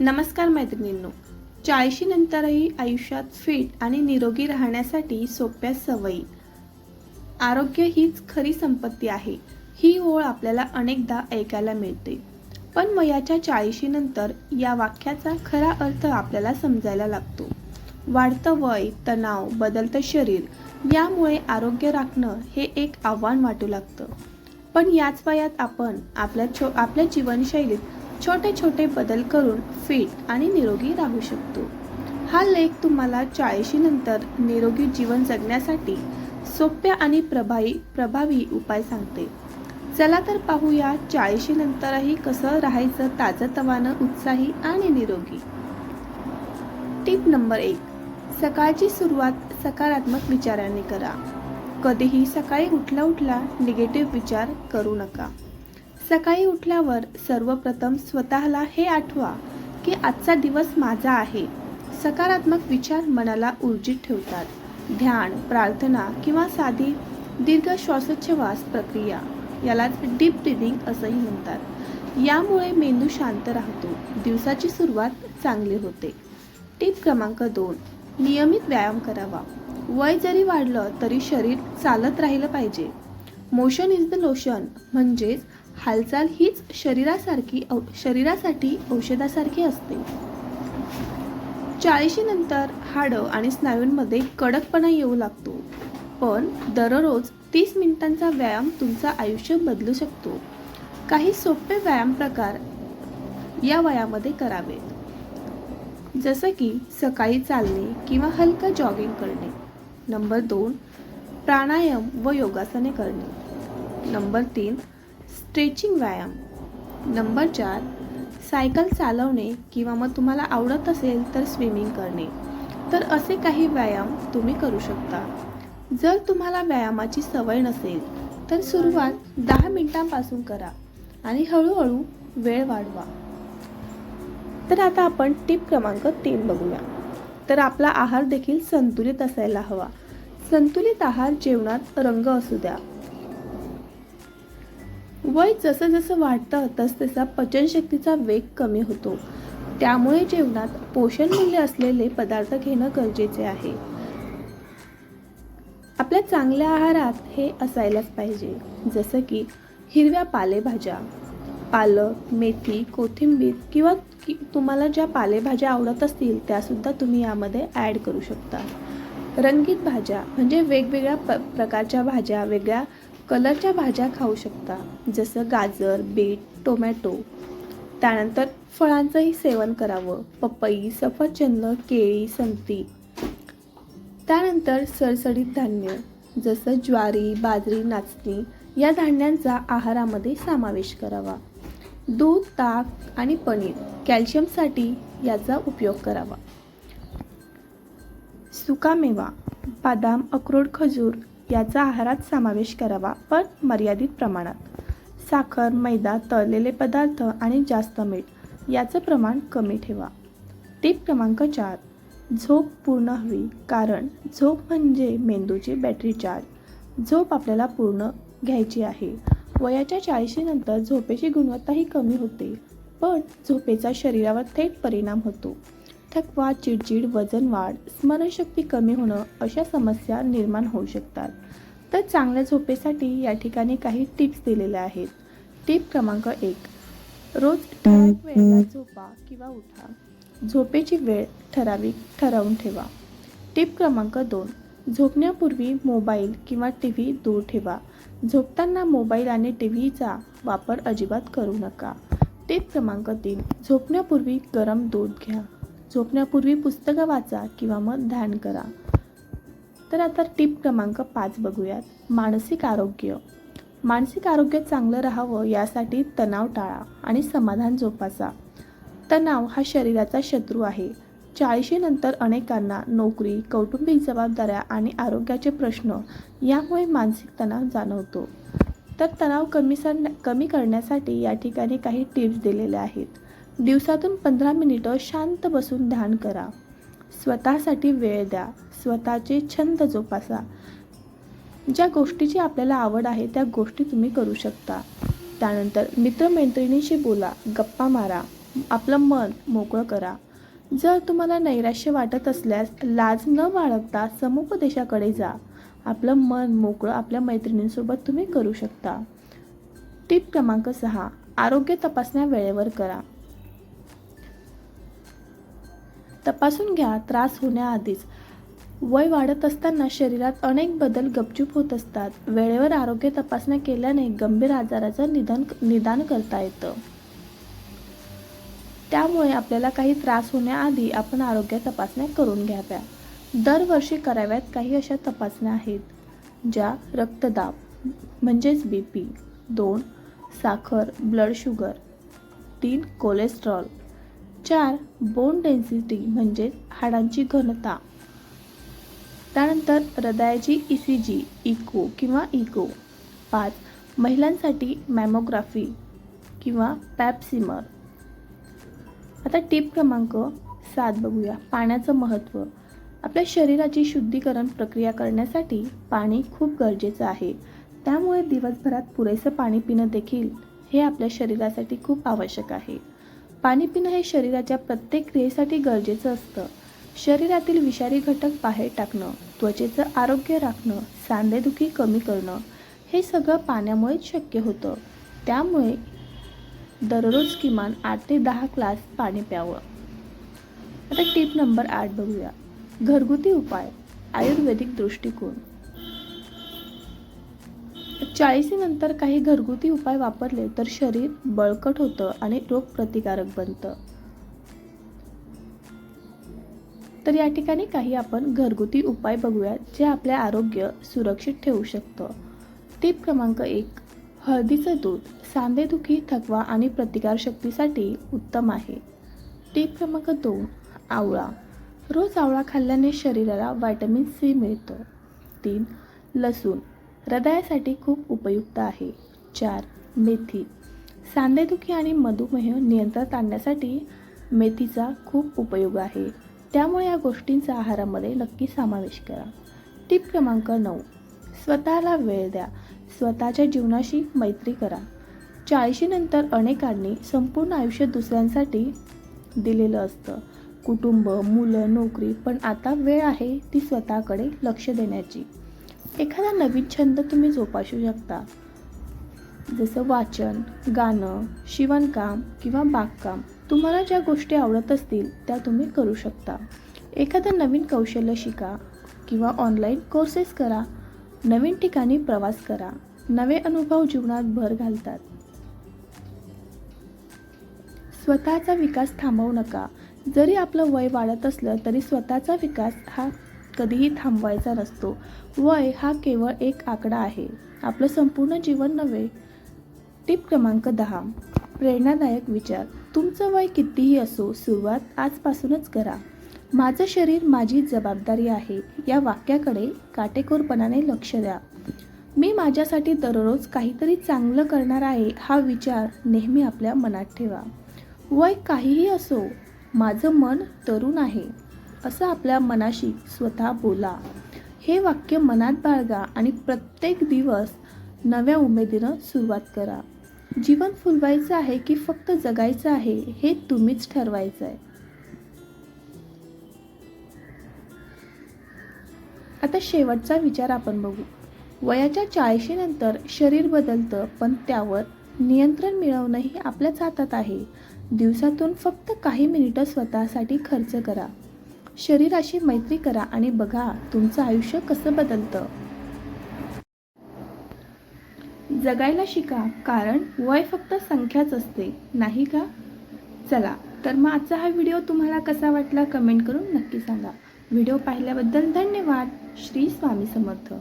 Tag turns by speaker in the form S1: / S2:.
S1: नमस्कार मैत्रिणींनो. चाळीशी नंतरही आयुष्यात फिट आणि निरोगी राहण्यासाठी सोप्या सवयी. आरोग्य हीच खरी संपत्ती आहे. ही ओळ आपल्याला अनेकदा ऐकायला मिळते. पण वयाच्या चाळीशी नंतर या वाक्याचा खरा अर्थ आपल्याला समजायला लागतो. वाढतं वय तणाव बदलतं शरीर यामुळे आरोग्य राखणं हे एक आव्हान वाटू लागतं. पण याच वयात आपण आपल्या छो आपल्या जीवनशैलीत छोटे छोटे बदल करून फिट आणि निरोगी राहू शकतो. हा लेख तुम्हाला चाळीशी नंतर निरोगी जीवन जगण्यासाठी सोप्या आणि प्रभावी प्रभावी उपाय सांगते. चला तर पाहूया चाळीशी नंतरही कसं राहायचं ताजंतवानं उत्साही आणि निरोगी. टिप नंबर एक. सकाळची सुरुवात सकारात्मक विचारांनी करा. कधीही सकाळी उठला उठला निगेटिव्ह विचार करू नका. सकाळी उठल्यावर सर्वप्रथम स्वतःला हे आठवा की आजचा दिवस माझा आहे. सकारात्मक विचार मनाला ऊर्जित ठेवतात. ध्यान प्रार्थना किंवा साधी दीर्घ श्वासोच्छवास प्रक्रिया यालाच डीप ब्रिदिंग असंही म्हणतात. यामुळे मेंदू शांत राहतो. दिवसाची सुरुवात चांगली होते. टीप क्रमांक दोन. नियमित व्यायाम करावा. वय जरी वाढलं तरी शरीर चालत राहिलं पाहिजे. मोशन इज द लोशन म्हणजेच हालचाल हीच शरीरासारखी औ शरीरासाठी औषधासारखी असते. चाळीशीनंतर हाडं आणि स्नायूंमध्ये कडकपणा येऊ लागतो. पण दररोज तीस मिनिटांचा व्यायाम तुमचं आयुष्य बदलू शकतो. काही सोपे व्यायाम प्रकार या वयामध्ये करावेत. जसं की सकाळी चालणे किंवा हलका जॉगिंग करणे. नंबर दोन प्राणायाम व योगासने करणे. नंबर तीन स्ट्रेचिंग व्यायाम. नंबर चार सायकल चालवणे किंवा मग तुम्हाला आवडत असेल तर स्विमिंग करणे. तर असे काही व्यायाम तुम्ही करू शकता. जर तुम्हाला व्यायामाची सवय नसेल तर सुरुवात दहा मिनिटांपासून करा आणि हळूहळू वेळ वाढवा. तर आता आपण टिप क्रमांक तीन बघूया. तर आपला आहार देखील संतुलित असायला हवा. संतुलित आहार जेवणात रंग असू द्या. वय जसं जसं वाढतं तस तसा पचनशक्तीचा वेग कमी होतो. त्यामुळे जेवणात पोषण मूल्य असलेले पदार्थ घेणं गरजेचे आहे. आपल्या चांगल्या आहारात हे असायलाच पाहिजे जसं की हिरव्या पालेभाज्या. पालक मेथी कोथिंबीर किंवा की तुम्हाला ज्या पालेभाज्या आवडत असतील त्यासुद्धा तुम्ही यामध्ये ॲड करू शकता. रंगीत भाज्या म्हणजे वेगवेगळ्या प प्रकारच्या भाज्या वेगळ्या कलरच्या भाज्या खाऊ शकता जसं गाजर बीट टोमॅटो. त्यानंतर फळांचंही सेवन करावं. पपई सफरचंद केळी संत्री. त्यानंतर सरसडीत धान्य जसं ज्वारी बाजरी नाचणी या धान्यांचा आहारामध्ये समावेश करावा. दूध ताक आणि पनीर कॅल्शियमसाठी याचा उपयोग करावा. सुकामेवा बदाम अक्रोड खजूर याचा आहारात समावेश करावा पण मर्यादित प्रमाणात. साखर मैदा तळलेले पदार्थ आणि जास्त मीठ याचं प्रमाण कमी ठेवा. टीप क्रमांक चार. झोप पूर्ण हवी कारण झोप म्हणजे मेंदूची बॅटरी चार्ज झोप आपल्याला पूर्ण घ्यायची आहे. वयाच्या चाळीशीनंतर झोपेची गुणवत्ताही कमी होते पण झोपेचा शरीरावर थेट परिणाम होतो. थकवा चिडचिड वजन वाढ स्मरणशक्ती कमी होणं अशा समस्या निर्माण होऊ शकतात. तर चांगल्या झोपेसाठी या ठिकाणी काही टिप्स दिलेल्या आहेत. टिप क्रमांक एक. रोज ठराविक वेळेला झोपा किंवा उठा. झोपेची वेळ ठराविक ठरवून ठेवा. टिप क्रमांक दोन. झोपण्यापूर्वी मोबाईल किंवा टी व्ही दूर ठेवा. झोपताना मोबाईल आणि टी व्हीचा वापर अजिबात करू नका. टिप क्रमांक तीन. झोपण्यापूर्वी गरम दूध घ्या. झोपण्यापूर्वी पुस्तकं वाचा किंवा मग ध्यान करा. तर आता टिप क्रमांक पाच बघूयात. मानसिक आरोग्य. मानसिक आरोग्य चांगलं राहावं यासाठी तणाव टाळा आणि समाधान जोपासा. तणाव हा शरीराचा शत्रू आहे. चाळीशीनंतर अनेकांना नोकरी कौटुंबिक जबाबदाऱ्या आणि आरोग्याचे प्रश्न यामुळे मानसिक तणाव जाणवतो. तर तणाव कमी सर कमी करण्यासाठी या ठिकाणी काही टिप्स दिलेल्या आहेत. दिवसातून पंधरा मिनिटं शांत बसून ध्यान करा. स्वतःसाठी वेळ द्या. स्वतःचे छंद जोपासा. ज्या गोष्टीची आपल्याला आवड आहे त्या गोष्टी तुम्ही करू शकता. त्यानंतर मित्रमैत्रिणीशी बोला. गप्पा मारा. आपलं मन मोकळं करा. जर तुम्हाला नैराश्य वाटत असल्यास लाज न बाळगता समुपदेशाकडे जा. आपलं मन मोकळं आपल्या मैत्रिणींसोबत तुम्ही करू शकता. टीप क्रमांक सहा. आरोग्य तपासण्या वेळेवर करा. तपासून घ्या त्रास होण्याआधीच. वय वाढत असताना शरीरात अनेक बदल गपचूप होत असतात. वेळेवर आरोग्य तपासण्या केल्याने गंभीर आजाराचं निदान निदान करता येतं. त्यामुळे आपल्याला काही त्रास होण्याआधी आपण आरोग्य तपासण्या करून घ्याव्या. दरवर्षी कराव्यात काही अशा तपासण्या आहेत ज्या रक्तदाब म्हणजेच बी पी दोन साखर ब्लड शुगर तीन कोलेस्ट्रॉल चार बोन डेन्सिटी म्हणजेच हाडांची घनता. त्यानंतर हृदयाची ई सी जी इको किंवा इको पाच महिलांसाठी मॅमोग्राफी किंवा पॅपसिमर आता टिप क्रमांक सात बघूया. पाण्याचं महत्त्व. आपल्या शरीराची शुद्धीकरण प्रक्रिया करण्यासाठी पाणी खूप गरजेचं आहे. त्यामुळे दिवसभरात पुरेसं पाणी पिणं देखील हे आपल्या शरीरासाठी खूप आवश्यक आहे. पाणी पिणं हे शरीराच्या प्रत्येक क्रियेसाठी गरजेचं असतं. शरीरातील विषारी घटक बाहेर टाकणं त्वचेचं आरोग्य राखणं सांधेदुखी कमी करणं हे सगळं पाण्यामुळेच शक्य होतं. त्यामुळे दररोज किमान आठ ते दहा ग्लास पाणी प्यावं. आता टीप नंबर आठ बघूया. घरगुती उपाय. आयुर्वेदिक दृष्टिकोन. चाळीसीनंतर काही घरगुती उपाय वापरले तर शरीर बळकट होतं आणि रोगप्रतिकारक बनतं. तर या ठिकाणी काही आपण घरगुती उपाय बघूया जे आपले आरोग्य सुरक्षित ठेवू शकतं. टीप क्रमांक एक हळदीचं दूध सांधेदुखी थकवा आणि प्रतिकारशक्तीसाठी उत्तम आहे. टीप क्रमांक दोन आवळा. रोज आवळा खाल्ल्याने शरीराला व्हायटमिन सी मिळतं. तीन लसूण. हृदयासाठी खूप उपयुक्त आहे. चार मेथी. सांधेदुखी आणि मधुमेह नियंत्रणात आणण्यासाठी मेथीचा खूप उपयोग आहे. त्यामुळे या गोष्टींचा आहारामध्ये नक्की समावेश करा. टिप क्रमांक नऊ. स्वतःला वेळ द्या. स्वतःच्या जीवनाशी मैत्री करा. चाळीशीनंतर अनेकांनी संपूर्ण आयुष्य दुसऱ्यांसाठी दिलेलं असतं. कुटुंब मुलं नोकरी पण आता वेळ आहे ती स्वतःकडे लक्ष देण्याची. एखादा नवीन छंद तुम्ही जोपासू शकता. जसं वाचन गाणं शिवणकाम किंवा बागकाम. तुम्हाला ज्या गोष्टी आवडत असतील त्या तुम्ही करू शकता. एखादं नवीन कौशल्य शिका किंवा ऑनलाईन कोर्सेस करा. नवीन ठिकाणी प्रवास करा. नवे अनुभव जीवनात भर घालतात. स्वतःचा विकास थांबवू नका. जरी आपलं वय वाढत असलं तरी स्वतःचा विकास हा कधीही थांबवायचा नसतो. वय हा केवळ एक आकडा आहे. आपलं संपूर्ण जीवन नव्हे टिप क्रमांक दहा. प्रेरणादायक विचार. तुमचं वय कितीही असो सुरुवात आजपासूनच करा. माझं शरीर माझी जबाबदारी आहे. या वाक्याकडे काटेकोरपणाने लक्ष द्या. मी माझ्यासाठी दररोज काहीतरी चांगलं करणार आहे हा विचार नेहमी आपल्या मनात ठेवा. वय काहीही असो माझं मन तरुण आहे. असं आपल्या मनाशी स्वतः बोला. हे वाक्य मनात बाळगा आणि प्रत्येक दिवस नव्या उमेदीनं सुरुवात करा. जीवन फुलवायचं आहे की फक्त जगायचं आहे हे तुम्हीच ठरवायचं आहे आता शेवटचा विचार आपण बघू. वयाच्या चाळीशीनंतर शरीर बदलतं पण त्यावर नियंत्रण मिळवणंही आपल्याच हातात आहे. दिवसातून फक्त काही मिनिटं स्वतःसाठी खर्च करा. शरीराशी मैत्री करा आणि बघा तुमचं आयुष्य कसं बदलतं. जगायला शिका कारण वय फक्त संख्याच असते नाही का? चला तर मग आजचा हा व्हिडिओ तुम्हाला कसा वाटला कमेंट करून नक्की सांगा. व्हिडिओ पाहिल्याबद्दल धन्यवाद. श्री स्वामी समर्थ.